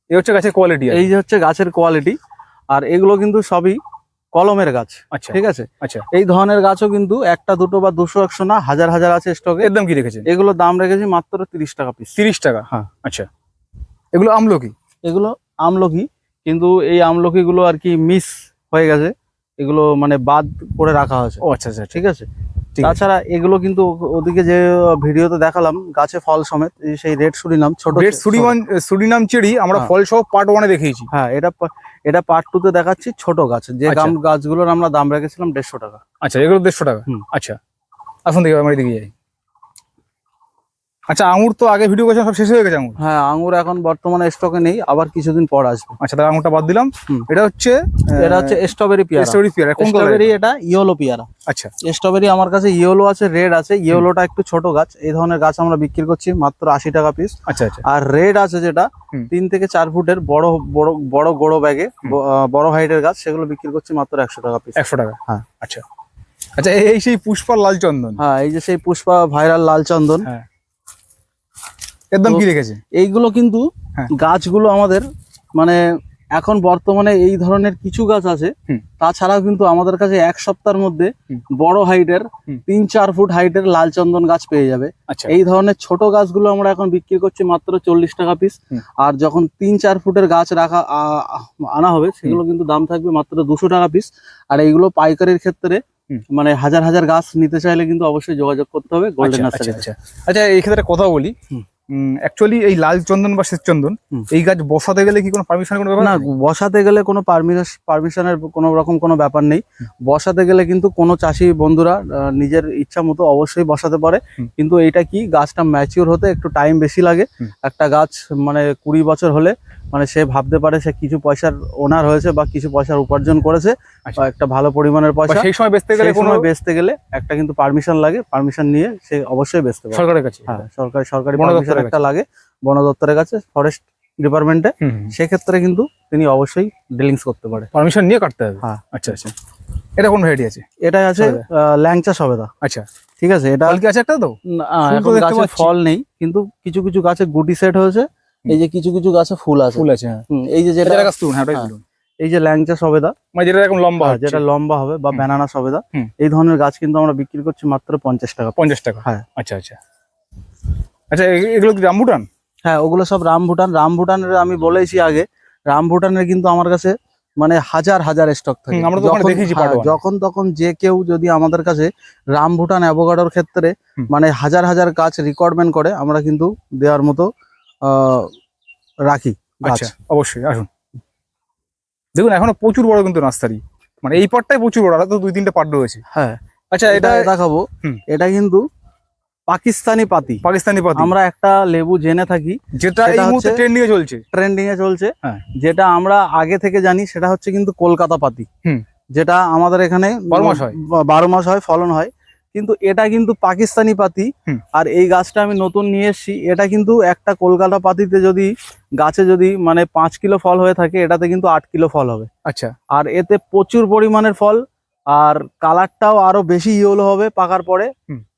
এই হচ্ছে গাছের কোয়ালিটি এই যে হচ্ছে গাছের কোয়ালিটি আর এগুলো কিন্তু সবই কলমের গাছ আচ্ছা। ঠিক আছে? আচ্ছা। এই ধরনের গাছও কিন্তু একটা দুটো বা দুশো একশো না হাজার হাজার আছে স্টকে একদম কি রেখেছে এগুলো দাম রেখেছি মাত্র তিরিশ টাকা পিস তিরিশ টাকা? হ্যাঁ। আচ্ছা। এগুলো আমলকি? এগুলো আমলকি কিন্তু এই আমলকিগুলো আর কি মিস হয়ে গেছে। এগুলো মানে বাদ করে রাখা হয়েছে। ও আচ্ছা আচ্ছা। ঠিক আছে। তাছাড়া এগুলো কিন্তু ওদিকে যে ভিডিওতে দেখালাম গাছে ফল সমেত সেই রেড সুরিনাম ছোট রেড সুরিমান সুরিনাম চেরি আমরা হ্যাঁ। ফল সহ পার্ট ওয়ানে দেখিয়েছি। হ্যাঁ এটা এটা পার্ট টু তে দেখাচ্ছি ছোট গাছ। যে আচ্ছা। গাম গাছগুলোর আমরা দাম রেখেছিলাম দেড়শো টাকা। আচ্ছা এগুলো দেড়শো টাকা। আচ্ছা। আসুন দেখি আমার এদিকে যাই। আচ্ছা আঙুর তো আগে ভিডিও করেছিলাম সব শেষ হয়ে গেছে আঙুর? হ্যাঁ আঙুর এখন বর্তমানে স্টকে নেই আবার কিছুদিন পর আসবে। আচ্ছা তাহলে আঙুরটা বাদ দিলাম। এটা হচ্ছে এটা হচ্ছে স্ট্রবেরি পেয়ারা। স্ট্রবেরি পেয়ারা কোন স্ট্রবেরি এটা? ইয়েলো পেয়ারা। আচ্ছা। স্ট্রবেরি আমার কাছে ইয়েলো আছে রেড আছে ইয়েলোটা একটু ছোট গাছ। এই ধরনের গাছ আমরা বিক্রি করছি মাত্র আশি টাকা পিস আচ্ছা আচ্ছা। আর রেড আছে যেটা। তিন থেকে চার ফুটের বড় বড় বড় বড় ব্যাগে বড় হাইটের গাছ সেগুলো বিক্রি করছি মাত্র একশো টাকা পিস একশো টাকা? হ্যাঁ। আচ্ছা। আচ্ছা এই- এই সেই পুষ্পা লাল চন্দন। হ্যাঁ এই যে সেই পুষ্পা ভাইরাল লাল চন্দন হ্যাঁ। এর দাম তো- কি রেখেছে এইগুলো কিন্তু হ্যাঁ। গাছগুলো আমাদের মানে এখন বর্তমানে এই ধরনের কিছু গাছ আছে তাছাড়াও কিন্তু আমাদের কাছে এক সপ্তাহের মধ্যে বড় হাইটের তিন চার ফুট হাইটের লাল চন্দন গাছ পেয়ে যাবে। আচ্ছা। এই ধরনের ছোট গাছগুলো আমরা এখন বিক্রি করছি মাত্র চল্লিশ টাকা পিস আর যখন তিন চার ফুটের গাছ রাখা আনা হবে সেগুলো কিন্তু দাম থাকবে মাত্র দুশো টাকা পিস আর এইগুলো পাইকারির ক্ষেত্রে মানে হাজার হাজার গাছ নিতে চাইলে কিন্তু অবশ্যই যোগাযোগ করতে হবে গোল্ডেন আচ্ছা নার্সারি আচ্ছা আচ্ছা। এই ক্ষেত্রে কথা বলি। অ্যাকচুয়ালি এই লাল চন্দন বা শ্বেত চন্দন এই গাছ বসাতে গেলে কি কোনো পারমিশন কোনো ব্যাপার না বসাতে গেলে কোনো পারমিশন পারমিশনের কোনো রকম কোনো ব্যাপার নেই। বসাতে গেলে কিন্তু কোনো চাষি বন্ধুরা নিজের ইচ্ছা মতো অবশ্যই বসাতে পারে। কিন্তু এটা কি গাছটা ম্যাচিওর হতে একটু টাইম বেশি লাগে। একটা গাছ মানে কুড়ি বছর হলে মানে সে ভাবতে পারে সে কিছু পয়সার ওনার হয়েছে বা কিছু পয়সার উপার্জন করেছে আচ্ছা। বা একটা ভালো পরিমাণের পয়সা সেই সময় বেচতে গেলে কোনো বেচতে গেলে একটা কিন্তু পারমিশন লাগে পারমিশন নিয়ে সে অবশ্যই বেচতে পারে সরকারের কাছে? হ্যাঁ সরকারি সরকারি পারমিশন একটা লাগে বন দপ্তরের কাছে ফরেস্ট ডিপার্টমেন্টে। সেক্ষেত্রে কিন্তু তিনি অবশ্যই ডিলিংস করতে পারে। পারমিশন নিয়ে কাটতে হবে? হ্যাঁ। আচ্ছা আচ্ছা। এটা কোন ভ্যারাইটি আছে? এটাই আছে ল্যাংচা সবেদা। আচ্ছা। ঠিক আছে এটা ফল কি আছে একটা তো? না, এখন গাছে ফল নেই কিন্তু কিছু কিছু গাছে গুটি সেট হয়েছে। এই যে কিছু কিছু গাছে ফুল আছে। ফুল আছে হ্যাঁ। এই যে যেটা গাছ তুলুন হ্যাঁ হ্যাঁ। এই যে ল্যাংচা সবেদা। মানে যেটা এরকম লম্বা হ্যাঁ, যেটা লম্বা হবে বা। ব্যানানা সবেদা। এই ধরনের গাছ কিন্তু আমরা বিক্রি করছি মাত্র পঞ্চাশ টাকা পঞ্চাশ টাকা। হ্যাঁ। আচ্ছা আচ্ছা। আচ্ছা এগুলো কি রামবুটান হ্যাঁ ওগুলো সব রামভুটান। রামভুটানের আমি বলেছি আগে রামভুটানের কিন্তু আমার কাছে মানে হাজার হাজার স্টক থাকে। যখন- দেখেছি যখন তখন যে কেউ যদি আমাদের কাছে রামভুটান অ্যাভোগাডোর ক্ষেত্রে মানে হাজার হাজার গাছ রিকোয়ারমেন্ট করে আমরা কিন্তু দেওয়ার মতো রাখি আচ্ছা অবশ্যই আসুন। দেখুন এখনও প্রচুর বড় কিন্তু নার্সারি। মানে এই পার্টটাই প্রচুর বড় আর তো দুই তিনটে পার্ট রয়েছে। হ্যাঁ আচ্ছা এটা দেখাবো। এটা কিন্তু পাকিস্তানি পাতি। পাকিস্তানি পাতি। আমরা একটা লেবু জেনে থাকি যেটা এই মুহূর্তে ট্রেন্ডিং এ চলছে। ট্রেন্ডিং এ চলছে। হ্যাঁ। যেটা আমরা আগে থেকে জানি সেটা হচ্ছে কিন্তু কলকাতা পাতি। হুম। যেটা আমাদের এখানে বারো মাস হয়। বারো মাস হয় ফলন হয়। কিন্তু এটা কিন্তু পাকিস্তানি পাতি। আর এই গাছটা আমি নতুন নিয়ে এসেছি। এটা কিন্তু একটা কলকাতা পাতিতে যদি গাছে যদি মানে পাঁচ কিলো ফল হয়ে থাকে এটাতে কিন্তু আট কিলো ফল হবে। আচ্ছা। আর এতে প্রচুর পরিমাণের ফল আর কালারটাও আরও বেশি ইয়েলো হবে পাকার পরে।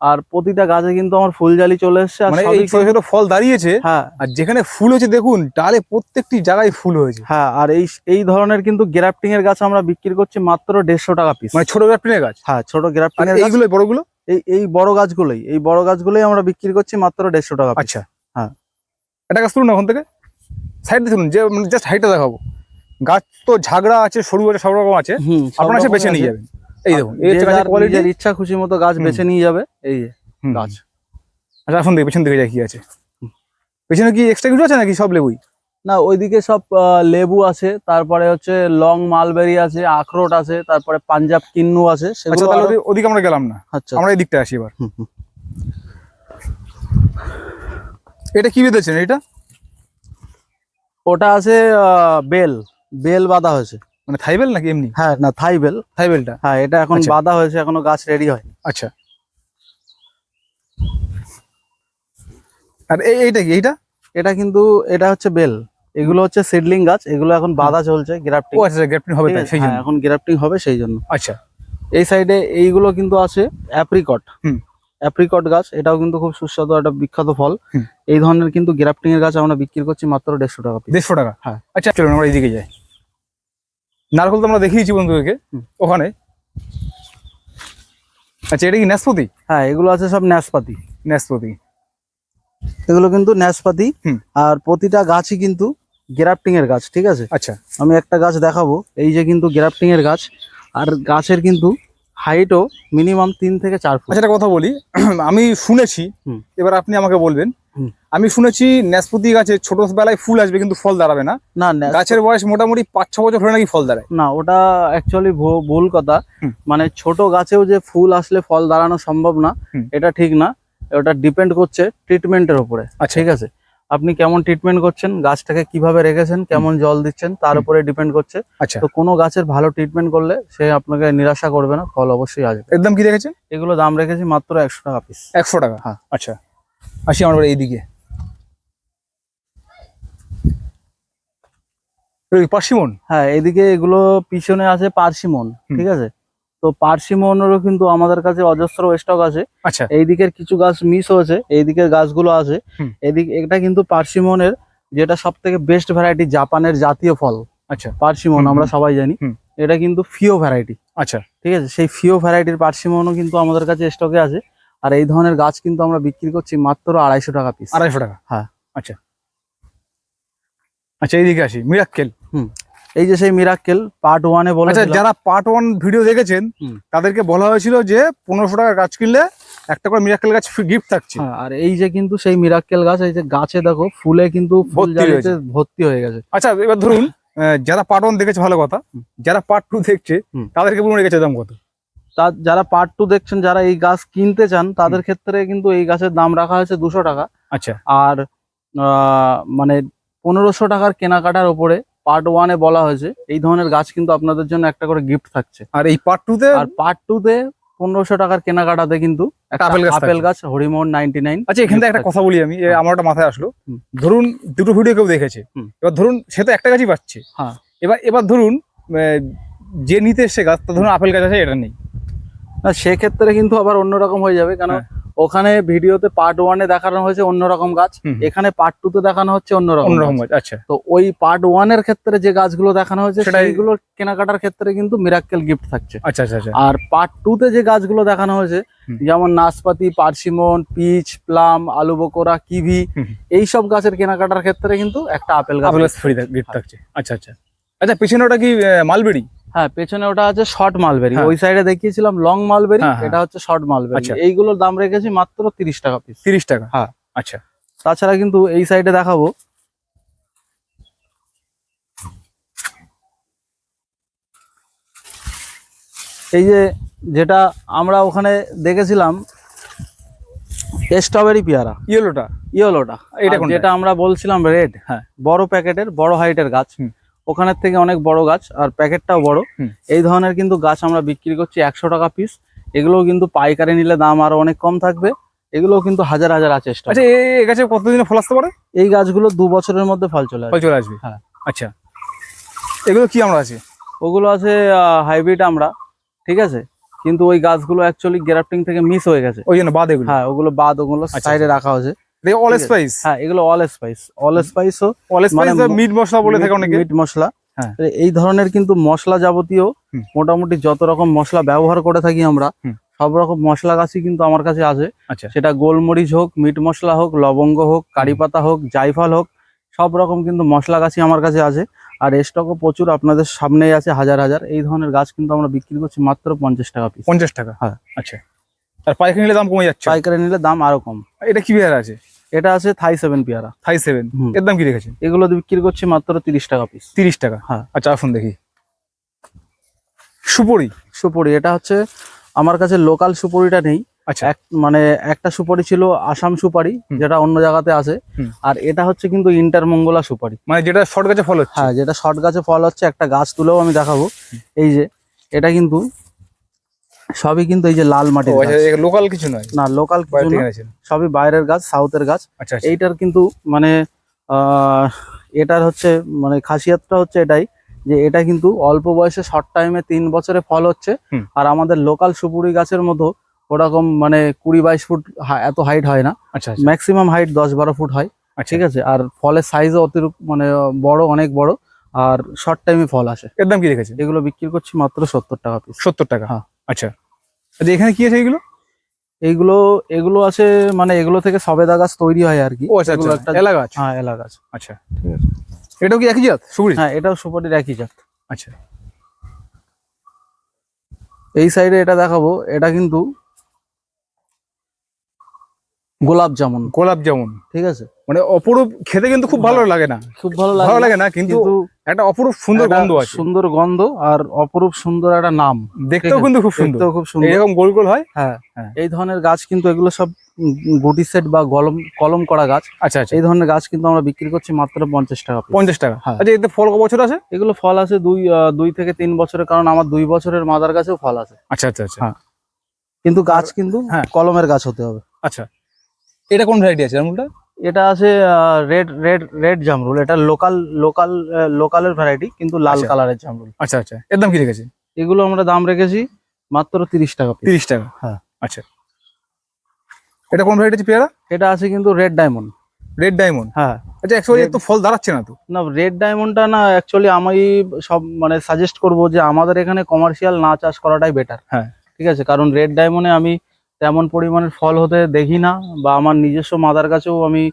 আর প্রতিটা গাছে কিন্তু আমার ফুল জালি চলে এসছে। আর মানে এই ছোট ছোট ফল দাঁড়িয়েছে হ্যাঁ। আর যেখানে ফুল হয়েছে দেখুন ডালে প্রত্যেকটি জায়গায় ফুল হয়েছে। হ্যাঁ আর এই এই ধরনের কিন্তু গ্রাফটিং এর গাছ আমরা বিক্রি করছি মাত্র দেড়শো টাকা পিস মানে ছোট গ্রাফটিং এর গাছ? হ্যাঁ ছোট গ্রাফটিং এর গাছ। এইগুলো বড়গুলো? এই এই বড় গাছগুলোই এই বড় গাছগুলোই আমরা বিক্রি করছি মাত্র দেড়শো টাকা। আচ্ছা। হ্যাঁ। এটা গাছ তুলুন না ওখান থেকে। সাইড দিয়ে তুলুন যে জাস্ট হাইটটা দেখাবো। গাছ তো ঝাগড়া আছে সরু আছে সব রকম আছে। আপনারা এসে বেছে নিয়ে। যাবেন। এই দেখুন এই যে গাছের কোয়ালিটি ইচ্ছা খুশি মতো গাছ বেছে নিয়ে যাবে এই যে গাছ। আচ্ছা এখন দেখি পেছন দিকে যাই কি আছে। পেছনে কি এক্সট্রা কিছু আছে নাকি সব লেবুই? না ওইদিকে সব লেবু আছে তারপরে হচ্ছে লং মালবেরি আছে আখরোট আছে তারপরে পাঞ্জাব কিন্নু আছে আচ্ছা সেগুলো ওদিকে আমরা গেলাম না? আচ্ছা। আমরা এই দিকটা আসি এবার। এটা কি বেঁধেছেন এটা ওটা আছে বেল বেল বাঁধা হয়েছে। মানে থাইবেল নাকি এমনি? হ্যাঁ না থাইবেল থাইবেলটা হ্যাঁ এটা এখন আচ্ছা। বাঁধা হয়েছে এখনও গাছ রেডি হয়। আচ্ছা। আর এই এইটা কি এইটা? এটা কিন্তু এটা হচ্ছে বেল। এগুলো হচ্ছে সিডলিং গাছ এগুলো এখন বাঁধা চলছে গ্রাফটিং ও আচ্ছা গ্রেপ্টিং হবে তাই সেই জন্য। এখন গ্রাফটিং হবে সেই জন্য। আচ্ছা। এই সাইডে এইগুলো কিন্তু আছে অ্যাপ্রিকট হুম। অ্যাপ্রিকট গাছ এটাও কিন্তু খুব সুস্বাদু একটা বিখ্যাত ফল। এই ধরনের কিন্তু গ্রাফটিং এর গাছ আমরা বিক্রি করছি মাত্র দেড়শো টাকা। দেড়শো টাকা? হ্যাঁ। আচ্ছা চলুন আমরা এইদিকে যাই। নারকল তো আমরা দেখিয়েছি বন্ধুদেরকে ওখানে। আচ্ছা এটা কি নাশপাতি হ্যাঁ এগুলো আছে সব ন্যাসপাতি। নাশপাতি এগুলো কিন্তু ন্যাসপাতি। আর প্রতিটা গাছই কিন্তু গ্রাফটিং এর গাছ ঠিক আছে? আচ্ছা। আমি একটা গাছ দেখাবো। এই যে কিন্তু গ্রাফটিং এর গাছ আর গাছের কিন্তু হাইটও মিনিমাম তিন থেকে চার ফুট। আচ্ছা একটা কথা বলি। আমি শুনেছি এবার আপনি আমাকে বলবেন। আমি শুনেছি নাশপাতি গাছে ছোট বেলায় ফুল আসবে কিন্তু ফল দাঁড়াবে না। না গাছের বয়স মোটামুটি পাঁচ ছ বছর হলে নাকি ফল দাঁড়ায়। না ওটা অ্যাকচুয়ালি ভুল কথা। মানে ছোট গাছেও যে ফুল আসলে ফল দাঁড়ানো সম্ভব না এটা ঠিক না। ওটা ডিপেন্ড করছে ট্রিটমেন্টের উপরে আচ্ছা। ঠিক আছে? আপনি কেমন ট্রিটমেন্ট করছেন গাছটাকে কীভাবে রেখেছেন কেমন জল দিচ্ছেন তার উপরে ডিপেন্ড করছে। আচ্ছা। তো কোনো গাছের ভালো ট্রিটমেন্ট করলে সে আপনাকে নিরাশা করবে না ফল অবশ্যই আসবে। একদম কি রেখেছে এগুলো দাম রেখেছি মাত্র একশো টাকা পিস একশো টাকা? হ্যাঁ। আচ্ছা। আসি আমার এইদিকে। পার্সিমন হ্যাঁ এদিকে এগুলো পিছনে আছে পার্সিমন ঠিক আছে? তো পার্সিমনেরও কিন্তু আমাদের কাছে অজস্র স্টক আছে। আচ্ছা। এই দিকের কিছু গাছ মিস হয়েছে এই দিকের গাছগুলো আছে। হুম। এদিক এটা কিন্তু পার্সিমনের যেটা সব থেকে বেস্ট ভ্যারাইটি জাপানের জাতীয় ফল। আচ্ছা। পার্সিমন হুম, আমরা সবাই জানি। এটা কিন্তু ফিও ভ্যারাইটি আচ্ছা। ঠিক আছে? সেই ফিও ভ্যারাইটির পার্সিমনও কিন্তু আমাদের কাছে স্টকে আছে। আর এই ধরনের গাছ কিন্তু আমরা বিক্রি করছি মাত্র আড়াইশো টাকা পিস আড়াইশো টাকা? হ্যাঁ। আচ্ছা। আচ্ছা এইদিকে আসি। মিরাক্কেল এই যে সেই মিরাক্কেল পার্ট ওয়ানে আচ্ছা বলেছিলাম যারা পার্ট ওয়ান ভিডিও দেখেছেন তাদেরকে বলা হয়েছিল যে পনেরোশো টাকা গাছ কিনলে একটা করে মিরাক্কেল গাছ গিফট থাকছে। হ্যাঁ, আর এই যে কিন্তু সেই মিরাক্কেল গাছ এই যে গাছে দেখো ফুলে কিন্তু ফুল ভর্তি হয়ে গেছে। আচ্ছা এবার ধরুন যারা পার্ট ওয়ান দেখেছে ভালো কথা। যারা পার্ট টু দেখছে। তাদেরকে বলুন রেখেছে দাম কত? তা যারা পার্ট টু দেখছেন যারা এই গাছ কিনতে চান তাদের ক্ষেত্রে কিন্তু এই গাছের দাম রাখা হয়েছে দুশো টাকা। আচ্ছা। আর আহ, মানে পনেরোশো টাকার কেনাকাটার উপরে পার্ট ওয়ানে বলা হয়েছে এই ধরনের গাছ কিন্তু আপনাদের জন্য একটা করে গিফট থাকছে। আর এই পার্ট টু তে আর পার্ট টু তে পনেরোশো টাকার কেনাকাটাতে কিন্তু আপেল গাছ আপেল গাছ হরিমোহন নাইনটি নাইন আচ্ছা এখান থেকে একটা কথা বলি আমি আমার একটা মাথায় আসলো। ধরুন দুটো ভিডিও কেউ দেখেছে। এবার ধরুন সে তো একটা গাছই পাচ্ছে। হ্যাঁ। এবার এবার ধরুন যে নিতে এসছে গাছ তা ধরুন আপেল গাছ আছে এটা নেই। না সেক্ষেত্রে কিন্তু আবার অন্যরকম হয়ে যাবে হ্যাঁ। ওখানে ভিডিওতে পার্ট ওয়ানে দেখানো হয়েছে অন্যরকম গাছ এখানে পার্ট টু তে দেখানো হচ্ছে অন্যরকম গাছ। আচ্ছা। তো ওই পার্ট ওয়ানের ক্ষেত্রে যে গাছগুলো দেখানো হয়েছে সেইগুলো কেনাকাটার ক্ষেত্রে কিন্তু মিরাক্কেল গিফট থাকছে। আচ্ছা আচ্ছা আচ্ছা। আর পার্ট টু তে যে গাছগুলো দেখানো হয়েছে যেমন নাশপাতি পার্সিমন পিচ প্লাম আলু বকোরা কিভি এইসব গাছের কেনাকাটার ক্ষেত্রে কিন্তু একটা আপেল গাছ ফ্রি গিফট থাকছে। আচ্ছা আচ্ছা। আচ্ছা পিছনে ওটা কি আহ, মালবেরি? হ্যাঁ পেছনে ওটা আছে শর্ট মালবেরি হ্যাঁ। ওই সাইডে দেখিয়েছিলাম লং মালবেরি হ্যাঁ, হ্যাঁ। এটা হচ্ছে শর্ট মালবেরি আচ্ছা। এইগুলোর দাম রেখেছি মাত্র তিরিশ টাকা পিস তিরিশ টাকা হ্যাঁ। আচ্ছা তাছাড়া কিন্তু এই সাইডে দেখাবো এই যে যেটা আমরা ওখানে দেখেছিলাম স্ট্রবেরি পেয়ারা ইয়েলোটা ইয়েলোটা এটা যেটা আমরা বলছিলাম রেড হ্যাঁ। বড় প্যাকেটের বড় হাইটের গাছ। ওখানের থেকে অনেক বড় গাছ আর প্যাকেটটাও বড়। এই ধরনের কিন্তু গাছ আমরা বিক্রি করছি একশো টাকা পিস এগুলোও কিন্তু পাইকারি নিলে দাম আরও অনেক কম থাকবে। এগুলো কিন্তু হাজার হাজার আছে। আচ্ছা এ- এ গাছে কতদিনে ফল আসতে পারে? এই গাছগুলো দু বছরের মধ্যে ফল চলে ফল চলে আসবে? হ্যাঁ। আচ্ছা। এগুলো কি আমরা আছে? ওগুলো আছে হাইব্রিড আমরা ঠিক আছে? কিন্তু ওই গাছগুলো অ্যাকচুয়ালি গ্রাফটিং থেকে মিস হয়ে গেছে। ওই জন্য বাদ এগুলো? হ্যাঁ ওগুলো বাদ ওগুলো আচ্ছা, সাইডে রাখা হয়েছে। অল স্পাইস হ্যাঁ এগুলো all spice all spice meat মশলা বলে থাকে অনেকে। মিট মশলা। হ্যাঁ। এই ধরনের কিন্তু মশলা যাবতীয় মোটামুটি যত রকম মশলা ব্যবহার করে থাকি আমরা সব রকম মশলা গাছই কিন্তু আমার কাছে আছে। আচ্ছা। সেটা গোলমরিচ হোক মিট মশলা হোক লবঙ্গ হোক কারি পাতা হোক জায়ফল হোক সব রকম কিন্তু মশলা গাছই আমার কাছে আছে। আর স্টকও প্রচুর আপনাদের সামনেই আছে হাজার হাজার। এই ধরনের গাছ কিন্তু আমরা বিক্রি করছি মাত্র পঞ্চাশ টাকা পিস পঞ্চাশ টাকা? হ্যাঁ। আচ্ছা। আর পাইকারি নিলে দাম কমে যাচ্ছে? পাইকারি নিলে দাম আরও কম। এটা কি বিহার আছে? এটা আছে থাই সেভেন পেয়ারা। Thai seven. এর দাম কি রেখেছেন? এগুলো বিক্রি করছি মাত্র তিরিশ টাকা পিস তিরিশ টাকা? হ্যাঁ। আচ্ছা আসুন দেখি। সুপরি? সুপুরি এটা হচ্ছে আমার কাছে লোকাল সুপুরিটা নেই। আচ্ছা। এক মানে একটা সুপারি ছিল আসাম সুপারি যেটা অন্য জায়গাতে আছে। আর এটা হচ্ছে কিন্তু ইন্টার মঙ্গলা সুপারি। মানে যেটা শর্ট গাছে ফল হচ্ছে। হ্যাঁ যেটা শর্ট গাছে ফল হচ্ছে একটা গাছ তুলেও আমি দেখাবো। এই যে এটা কিন্তু সবই কিন্তু এই যে লাল মাটির ও, আচ্ছা লোকাল কিছু নয়? না লোকাল এনেছেন সবই বাইরের গাছ সাউথের গাছ। আচ্ছা আচ্ছা। এইটার কিন্তু মানে এটার হচ্ছে মানে খাসিয়াতটা হচ্ছে এটাই যে এটা কিন্তু অল্প বয়সে শর্ট টাইমে তিন বছরে ফল হচ্ছে। আর আমাদের লোকাল সুপুরি গাছের মতো ওরকম মানে কুড়ি বাইশ ফুট এত হাইট হয় না। ম্যাক্সিমাম হাইট দশ বারো ফুট হয়। ঠিক আছে? আর ফলের সাইজও অতিরিক্ত মানে বড় অনেক বড়। আর শর্ট টাইমে ফল আসে। এর দাম কি রেখেছেন? এগুলো বিক্রি করছি মাত্র সত্তর টাকা পিস সত্তর টাকা। হ্যাঁ। আচ্ছা। আচ্ছা এখানে কি আছে এগুলো? এইগুলো এগুলো আছে মানে এগুলো থেকে সবেদা গাছ তৈরি হয় আর কি। ও আচ্ছা আচ্ছা। একটা আছে? হ্যাঁ এলা গাছ আচ্ছা এটাও কি একই জাত? সুপুরি? হ্যাঁ এটাও সুপারির একই জাত। আচ্ছা। এই সাইডে এটা দেখাবো এটা কিন্তু গোলাপ জামুন। গোলাপ জামুন। ঠিক আছে? মানে অপরূপ খেতে কিন্তু খুব ভালো লাগে না। খুব ভালো ভালো লাগে লাগে না কিন্তু কিন্তু একটা অপরূপ সুন্দর গন্ধ আছে। সুন্দর গন্ধ আর অপরূপ সুন্দর একটা নাম। দেখতেও কিন্তু খুব সুন্দর। খুব সুন্দর। এরকম গোল গোল হয়? হ্যাঁ। হ্যাঁ। এই ধরনের গাছ কিন্তু এগুলো সব গুটি সেট বা গলম কলম করা গাছ। আচ্ছা আচ্ছা। এই ধরনের গাছ কিন্তু আমরা বিক্রি করছি মাত্র পঞ্চাশ টাকা পঞ্চাশ টাকা। হ্যাঁ। আচ্ছা এতে ফল বছর আছে? এগুলো ফল আছে দুই দুই থেকে তিন বছরের কারণ আমার দুই বছরের মাদার গাছেও ফল আছে। আচ্ছা আচ্ছা আচ্ছা। হ্যাঁ। কিন্তু গাছ কিন্তু হ্যাঁ। কলমের গাছ হতে হবে। আচ্ছা। এটা কোন ভ্যারাইটি আছে আমুলটা এটা আছে রেড রেড রেড জামরুল। এটা লোকাল লোকাল লোকালের ভ্যারাইটি কিন্তু লাল আচ্ছা। কালারের জামরুল। আচ্ছা আচ্ছা। এর দাম কি রেখেছে? এগুলো আমরা দাম রেখেছি মাত্র তিরিশ টাকা। তিরিশ টাকা? হ্যাঁ। আচ্ছা। এটা কোন ভ্যারাইটি পেয়ারা? এটা আছে কিন্তু রেড ডায়মন্ড রেড ডায়মন্ড হ্যাঁ। আচ্ছা অ্যাকচুয়ালি তো ফল দাঁড়াচ্ছে না তো। না রেড ডায়মন্ডটা না অ্যাকচুয়ালি আমি সব মানে সাজেস্ট করব যে আমাদের এখানে কমার্শিয়াল না চাষ করাটাই বেটার হ্যাঁ। ঠিক আছে? কারণ রেড ডায়মন্ডে আমি তেমন পরিমাণের ফল হতে দেখি না বা আমার নিজস্ব মাদার কাছেও আমি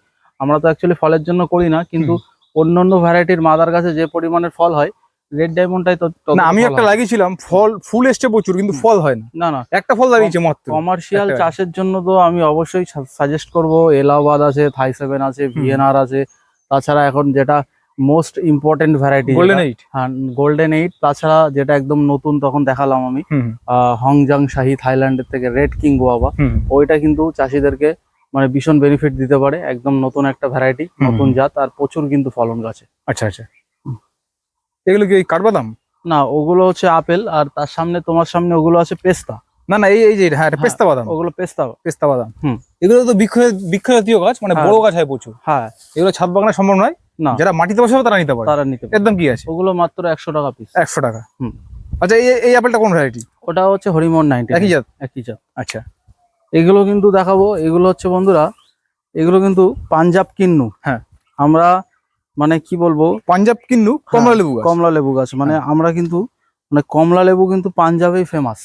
আমরা তো অ্যাকচুয়ালি ফলের জন্য করি না কিন্তু অন্য অন্য ভ্যারাইটির মাদার গাছে যে পরিমাণের ফল হয় রেড ডায়মন্ডটাই তো না আমি একটা লাগিয়েছিলাম ফল ফুল এসছে প্রচুর কিন্তু ফল হয় না। না না। একটা ফল দাঁড়িয়েছে মাত্র। কমার্শিয়াল চাষের জন্য তো আমি অবশ্যই সাজেস্ট করব এলাহাবাদ আছে থাই সেভেন আছে ভিএনআর আছে তাছাড়া এখন যেটা most important variety golden eight হ্যাঁ গোল্ডেন এইট তাছাড়া যেটা একদম নতুন তখন দেখালাম আমি হংজাং শাহি থাইল্যান্ডের থেকে রেড কিং গোয়াবা ওইটা কিন্তু চাষিদেরকে মানে ভীষণ বেনিফিট দিতে পারে একদম নতুন একটা ভ্যারাইটি নতুন জাত আর প্রচুর কিন্তু ফলন গাছে। আচ্ছা আচ্ছা। এগুলো কি কাঠবাদাম? না ওগুলো হচ্ছে আপেল আর তার সামনে তোমার সামনে ওগুলো আছে পেস্তা। না না এই এই যে হ্যাঁ হ্যাঁ, পেস্তা বাদাম। ওগুলো পেস্তা। পেস্তা বাদাম। হুম। এগুলো তো বৃক্ষ বৃক্ষ জাতীয় গাছ মানে হ্যাঁ। বড় গাছ হয় প্রচুর। হ্যাঁ। এগুলো ছাদ বাগানে সম্ভব নয়? না। যারা মাটিতে বসাবে তারা নিতে পারে তারা নিতে পারে একদম কি আছে? ওগুলো মাত্র একশো টাকা পিস একশো টাকা। হুম। আচ্ছা এই এই আপেলটা কোন ভ্যারাইটি ওটা হচ্ছে হরিমোহন নাইনটি একই জাত? একই জাত। আচ্ছা। এগুলো কিন্তু দেখাবো। এগুলো হচ্ছে বন্ধুরা এগুলো কিন্তু পাঞ্জাব কিন্নু। হ্যাঁ। আমরা মানে কি বলব? পাঞ্জাব কিন্নু কমলা লেবু গাছ। কমলা লেবু গাছ। মানে হ্যাঁ। আমরা কিন্তু মানে কমলা লেবু কিন্তু পাঞ্জাবেই ফেমাস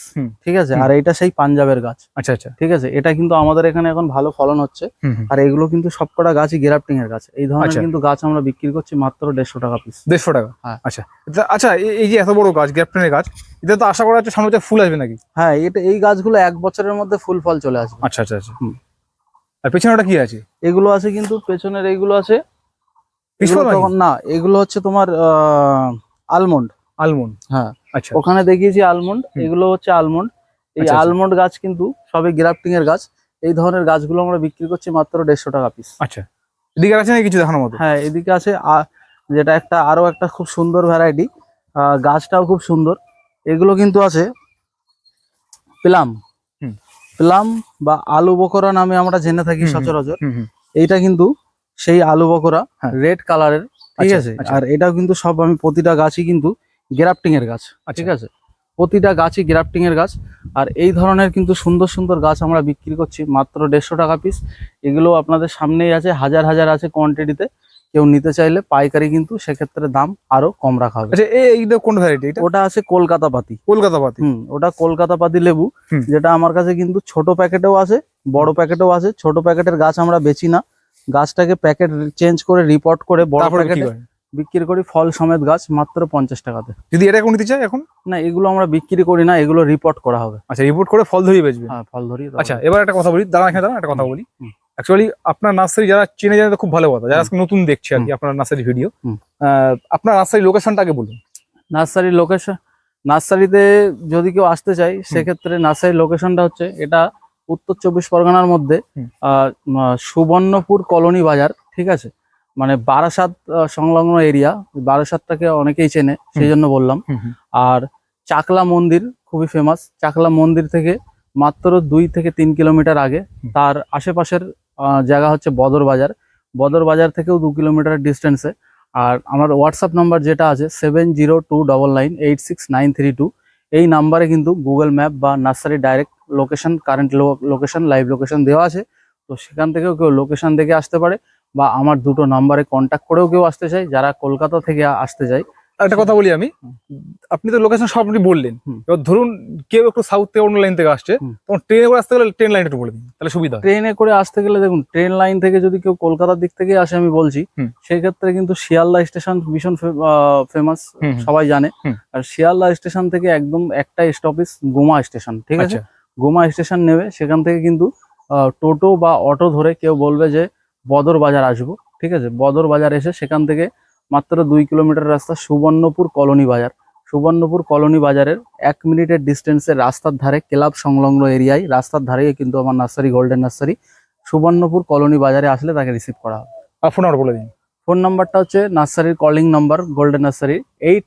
ঠিক আছে? আর এটা সেই পাঞ্জাবের গাছ আচ্ছা আচ্ছা। ঠিক আছে? এটা কিন্তু আমাদের এখানে এখন ভালো ফলন হচ্ছে। আর এগুলো কিন্তু সবকটা গাছই গ্রাফটিং এর গাছ। এই ধরনের আচ্ছা। কিন্তু গাছ আমরা বিক্রি করছি মাত্র দেড়শো টাকা পিস দেড়শো টাকা? হ্যাঁ। আচ্ছা। আচ্ছা এই- যে এত বড় গাছ গ্রাফটিং এর গাছ এটা তো আশা করা যাচ্ছে সামনে হচ্ছে ফুল আসবে নাকি? হ্যাঁ এটা এই গাছগুলো এক বছরের মধ্যে ফুল ফল চলে আসবে। আচ্ছা আচ্ছা আচ্ছা। আর পেছনে ওটা কি আছে? এগুলো আছে কিন্তু পেছনের এইগুলো আছে। না এগুলো হচ্ছে তোমার আলমন্ড আলমন্ড? হ্যাঁ। আচ্ছা। ওখানে দেখিয়েছি আলমন্ড এগুলো হচ্ছে আলমন্ড। এই আচ্ছা, আচ্ছা। আলমন্ড গাছ কিন্তু সবই গ্রাফটিং এর গাছ। এই ধরনের গাছগুলো আমরা বিক্রি করছি মাত্র দেড়শো টাকা পিস আচ্ছা। এদিকে আছে নাকি কিছু দেখানোর মতো? হ্যাঁ এদিকে আছে যেটা একটা আরও একটা খুব সুন্দর ভ্যারাইটি গাছটাও খুব সুন্দর। এগুলো কিন্তু আছে প্লাম। প্লাম বা আলু বকরা নামে আমরা জেনে থাকি। সচরাচর। এইটা কিন্তু সেই আলু বকরা হ্যাঁ। রেড কালারের ঠিক আচ্ছা, আছে। আর এটাও কিন্তু সব আমি প্রতিটা গাছই কিন্তু গ্রাফটিং এর গাছ ঠিক আচ্ছা। আছে? প্রতিটা গাছই গ্রাফটিং এর গাছ। আর এই ধরনের কিন্তু সুন্দর সুন্দর গাছ আমরা বিক্রি করছি মাত্র দেড়শো টাকা পিস এগুলো আপনাদের সামনেই আছে হাজার হাজার আছে কোয়ান্টিটিতে কেউ নিতে চাইলে পাইকারি কিন্তু সেক্ষেত্রে দাম আরও কম রাখা হবে। আচ্ছা এই কোন ভ্যারাইটি ওটা আছে কলকাতা পাতি। কলকাতা পাতি। হুম ওটা কলকাতা পাতি লেবু যেটা আমার কাছে কিন্তু ছোট প্যাকেটেও আছে বড় প্যাকেটেও আছে। ছোট প্যাকেটের গাছ আমরা বেচি না। গাছটাকে প্যাকেট চেঞ্জ করে রিপোর্ট করে বড় প্যাকেটে বিক্রি করি ফল সমেত গাছ মাত্র পঞ্চাশ টাকাতে। যদি এটা এখন নিতে চাই এখন? না এগুলো আমরা বিক্রি করি না এগুলো রিপোর্ট করা হবে। আচ্ছা রিপোর্ট করে ফল ধরিয়ে বেচবে। হ্যাঁ ফল ধরিয়ে আচ্ছা এবার একটা কথা বলি দাঁড়া এখানে দাঁড়ান, একটা কথা বলি। অ্যাকচুয়ালি আপনার নার্সারি যারা চেনে জানে তো খুব ভালো কথা যারা আজকে নতুন দেখছে আর কি আপনার নার্সারি ভিডিও। আপনার নার্সারি লোকেশনটা আগে বলুন। নার্সারি লোকেশন নার্সারিতে যদি কেউ আসতে চায় সেক্ষেত্রে নার্সারি লোকেশনটা হচ্ছে এটা উত্তর চব্বিশ পরগনার মধ্যে সুবর্ণপুর কলোনি বাজার ঠিক আছে? মানে বারাসাত সংলগ্ন এরিয়া বারাসাতটাকে অনেকেই চেনে সেই জন্য বললাম। আর চাকলা মন্দির খুবই ফেমাস চাকলা মন্দির থেকে মাত্র দুই থেকে তিন কিলোমিটার আগে তার আশেপাশের জায়গা হচ্ছে বদর বাজার। বদর বাজার থেকেও দু কিলোমিটার ডিস্টেন্সে আর আমার হোয়াটসঅ্যাপ নাম্বার যেটা আছে seven zero two double nine eight six nine three two এই নাম্বারে কিন্তু গুগল ম্যাপ বা nursery direct location current location live location দেওয়া আছে। তো সেখান থেকেও কেউ লোকেশন দেখে আসতে পারে। বা আমার দুটো নাম্বারে কন্ট্যাক্ট করেও কেউ আসতে চায় যারা কলকাতা থেকে আসতে চায়। একটা কথা বলি আমি। আপনি তো লোকেশন সব আপনি বললেন। এবার ধরুন কেউ একটু সাউথ থেকে অন্য লাইন থেকে আসছে। তখন ট্রেনে করে আসতে গেলে ট্রেন লাইন একটু বলে দিন তাহলে সুবিধা ট্রেনে করে আসতে গেলে দেখুন ট্রেন লাইন থেকে যদি কেউ কলকাতার দিক থেকে আসে আমি বলছি হুম। সেই ক্ষেত্রে কিন্তু শিয়ালদা স্টেশন ভীষণ ফেমাস। সবাই জানে। আর শিয়ালদা স্টেশন থেকে একদম একটা স্টপেজ গোমা স্টেশন ঠিক আছে? আচ্ছা। গোমা স্টেশন নেবে সেখান থেকে কিন্তু টোটো বা অটো ধরে কেউ বলবে যে বদর বাজার আসব ঠিক আছে? বদর বাজার এসে সেখান থেকে মাত্র দুই কিলোমিটার রাস্তা সুবর্ণপুর কলোনি বাজার। সুবর্ণপুর কলোনি বাজারের এক মিনিটের ডিস্টেন্সে রাস্তার ধারে ক্লাব সংলগ্ন এরিয়ায় রাস্তার ধারেই কিন্তু আমার nursery golden nursery Subarnapur colony বাজারে আসলে তাকে রিসিভ করা হবে। আর ফোন নাম্বার বলে দিন। ফোন নাম্বারটা হচ্ছে নার্সারির calling number golden nursery eight